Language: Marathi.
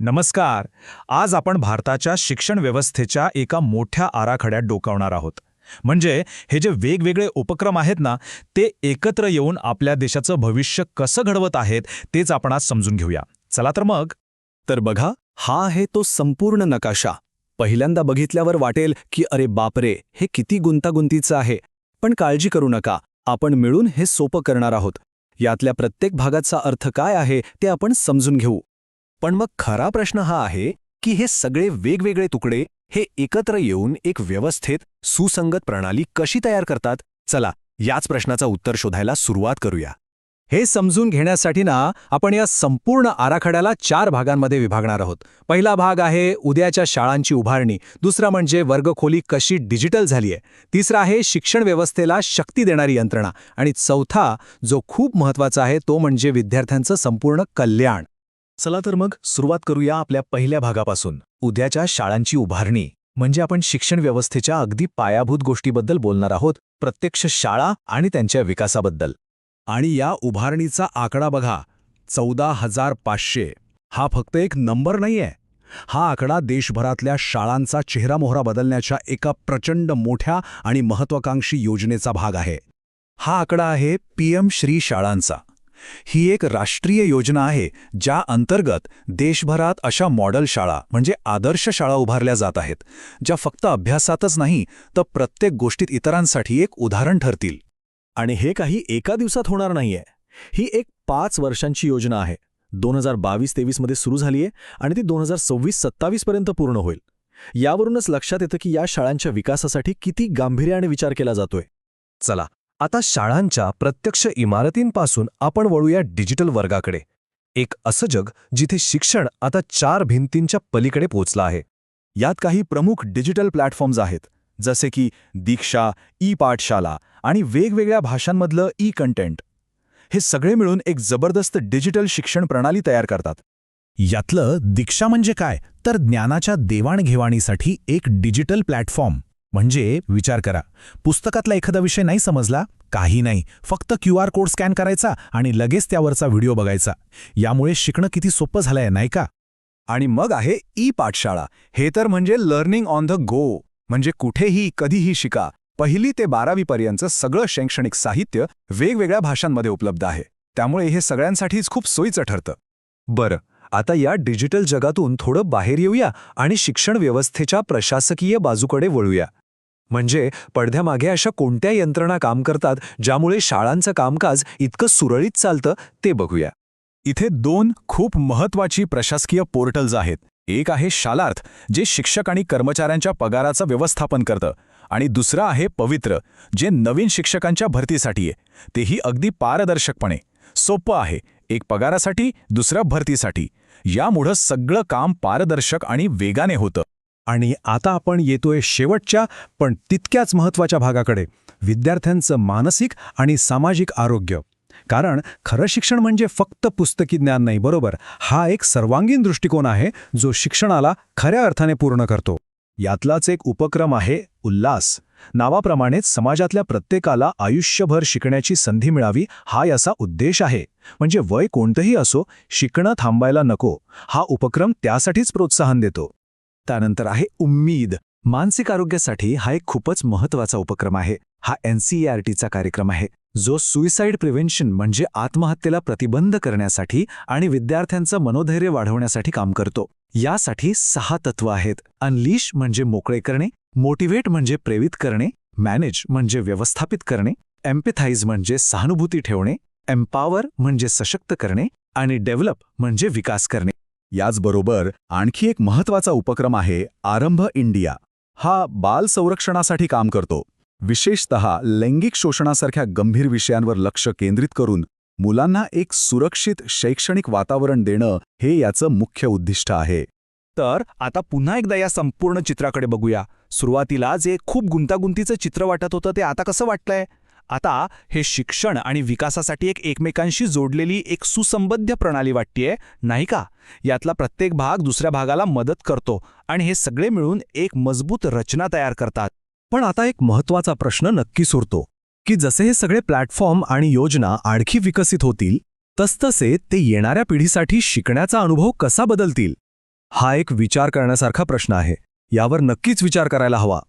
नमस्कार. आज आपण भारताच्या शिक्षण व्यवस्थेच्या एका मोठ्या आराखड्यात डोकावणार आहोत. म्हणजे हे जे वेगवेगळे उपक्रम आहेत ना ते एकत्र येऊन आपल्या देशाचं भविष्य कसं घडवत आहेत तेच आपण आज समजून घेऊया. चला तर मग. तर बघा हा आहे तो संपूर्ण नकाशा. पहिल्यांदा बघितल्यावर वाटेल की अरे बापरे हे किती गुंतागुंतीचं आहे. पण काळजी करू नका आपण मिळून हे सोपं करणार आहोत. यातल्या प्रत्येक भागाचा अर्थ काय आहे ते आपण समजून घेऊ. पण मग खरा प्रश्न हा आहे की हे सगळे वेगवेगळे तुकडे हे एकत्र येऊन एक व्यवस्थेत सुसंगत प्रणाली कशी तयार करतात? चला याच प्रश्नाचं उत्तर शोधायला सुरुवात करूया. हे समजून घेण्यासाठी ना आपण या संपूर्ण आराखड्याला चार भागांमध्ये विभागणार आहोत. पहिला भाग आहे उद्याच्या शाळांची उभारणी. दुसरा म्हणजे वर्गखोली कशी डिजिटल झाली आहे. तिसरा आहे शिक्षण व्यवस्थेला शक्ती देणारी यंत्रणा. आणि चौथा जो खूप महत्त्वाचा आहे तो म्हणजे विद्यार्थ्यांचं संपूर्ण कल्याण. चला तर मग सुरुवात करूया आपल्या पहिल्या भागापासून. उद्याच्या शाळांची उभारणी. म्हणजे आपण शिक्षण व्यवस्थेच्या अगदी पायाभूत गोष्टीबद्दल बोलणार आहोत. प्रत्यक्ष शाळा आणि त्यांच्या विकासाबद्दल. आणि या उभारणीचा आकडा बघा. चौदा हजार पाचशे. हा फक्त एक नंबर नाहीये. हा आकडा देशभरातल्या शाळांचा चेहरामोहरा बदलण्याच्या एका प्रचंड मोठ्या आणि महत्वाकांक्षी योजनेचा भाग आहे. हा आकडा आहे पीएम श्री शाळांचा. ही एक राष्ट्रीय योजना आहे ज्या अंतर्गत देशभरात अशा मॉडेल शाळा म्हणजे आदर्श शाळा उभारल्या जात आहेत ज्या फक्त अभ्यासातच नाही तर प्रत्येक गोष्टीत इतरांसाठी एक उदाहरण ठरतील. आणि हे काही एका दिवसात होणार नाहीये. ही एक पाच वर्षांची योजना आहे. दोन हजार बावीस तेवीसमध्ये सुरू झालीये आणि ती दोन हजार सव्वीस सत्तावीसपर्यंत पूर्ण होईल. यावरूनच लक्षात येतं की या शाळांच्या विकासासाठी किती गांभीर्याने विचार केला जातोय. चला आता शाळांच्या प्रत्यक्ष इमारतींपासून आपण वळूया डिजिटल वर्गाकडे. एक असं जग जिथे शिक्षण आता चार भिंतींच्या पलीकडे पोचलं आहे. यात काही प्रमुख डिजिटल प्लॅटफॉर्म्स आहेत जसे की दीक्षा ई पाठशाला आणि वेगवेगळ्या भाषांमधलं ई कंटेंट हे सगळे मिळून एक जबरदस्त डिजिटल शिक्षण प्रणाली तयार करतात. यातलं दीक्षा म्हणजे काय? तर ज्ञानाच्या देवाणघेवाणीसाठी एक डिजिटल प्लॅटफॉर्म. म्हणजे विचार करा. पुस्तकातला एखादा विषय नाही समजला काही नाही. फक्त क्यू आर कोड स्कॅन करायचा आणि लगेच त्यावरचा व्हिडिओ बघायचा. यामुळे शिकणं किती सोपं झालंय नाही का? आणि मग आहे ई पाठशाळा हे तर म्हणजे लर्निंग ऑन द गो म्हणजे कुठेही कधीही शिका. पहिली ते बारावीपर्यंतचं सगळं शैक्षणिक साहित्य वेगवेगळ्या भाषांमध्ये उपलब्ध आहे. त्यामुळे हे सगळ्यांसाठीच खूप सोयीचं ठरतं. बरं आता या डिजिटल जगातून थोडं बाहेर येऊया आणि शिक्षण व्यवस्थेच्या प्रशासकीय बाजूकडे वळूया. म्हणजे पडद्यामागे अशा कोणत्या यंत्रणा काम करतात ज्यामुळे शाळांचं कामकाज इतकं सुरळीत चालतं ते बघूया. इथे दोन खूप महत्वाची प्रशासकीय पोर्टल्स आहेत. एक आहे शालार्थ जे शिक्षक आणि कर्मचाऱ्यांच्या पगाराचं व्यवस्थापन करतं आणि दुसरं आहे पवित्र जे नवीन शिक्षकांच्या भरतीसाठी आहे. तेही अगदी पारदर्शकपणे. सोपं आहे एक पगारासाठी दुसरं भरतीसाठी. यामुळं सगळं काम पारदर्शक आणि वेगाने होतं. आणि आता आपण येतोय शेवटच्या पण तितक्याच महत्त्वाच्या भागाकडे. विद्यार्थ्यांचं मानसिक आणि सामाजिक आरोग्य. कारण खरं शिक्षण म्हणजे फक्त पुस्तकी ज्ञान नाही बरोबर? हा एक सर्वांगीण दृष्टिकोन आहे जो शिक्षणाला खऱ्या अर्थाने पूर्ण करतो. यातलाच एक उपक्रम आहे उल्हास. नावाप्रमाणेच समाजातल्या प्रत्येकाला आयुष्यभर शिकण्याची संधी मिळावी हा याचा उद्देश आहे. म्हणजे वय कोणतंही असो शिकणं थांबायला नको. हा उपक्रम त्यासाठीच प्रोत्साहन देतो. त्यानंतर आहे उम्मीद. मानसिक आरोग्यासाठी हा एक खूपच महत्त्वाचा उपक्रम आहे. हा एनसीईआरटीचा कार्यक्रम आहे जो सुईसाईड प्रिव्हेन्शन म्हणजे आत्महत्येला प्रतिबंध करण्यासाठी आणि विद्यार्थ्यांचं मनोधैर्य वाढवण्यासाठी काम करतो. यासाठी सहा तत्व आहेत. अनलिश म्हणजे मोकळे करणे मोटिवेट म्हणजे प्रेरित करणे मॅनेज म्हणजे व्यवस्थापित करणे एम्पेथाईज म्हणजे सहानुभूती ठेवणे एम्पावर म्हणजे सशक्त करणे आणि डेव्हलप म्हणजे विकास करणे. याचबरोबर आणखी एक महत्त्वाचा उपक्रम आहे आरंभ इंडिया. हा बाल संरक्षणासाठी काम करतो. विशेषतः लैंगिक शोषणासारख्या गंभीर विषयांवर लक्ष केंद्रित करून मुलांना एक सुरक्षित शैक्षणिक वातावरण देणं हे याचं मुख्य उद्दिष्ट आहे. तर आता पुन्हा एकदा या संपूर्ण चित्राकडे बघूया. सुरुवातीला जे खूप गुंतागुंतीचं चित्र वाटत होतं ते आता कसं वाटलंय? आता हे शिक्षण आणि विकासासाठी एक एकमेकांशी जोडलेली एक सुसंबद्ध प्रणाली वाटतेय नाही का? यातला प्रत्येक भाग दुसऱ्या भागाला मदत करतो आणि हे सगळे मिळून एक मजबूत रचना तयार करतात. पण आता एक महत्त्वाचा प्रश्न नक्की सुरतो की जसे हे सगळे प्लॅटफॉर्म आणि योजना आणखी विकसित होतील तसतसे ते येणाऱ्या पिढीसाठी शिकण्याचा अनुभव कसा बदलतील? हा एक विचार करण्यासारखा प्रश्न आहे. यावर नक्कीच विचार करायला हवा.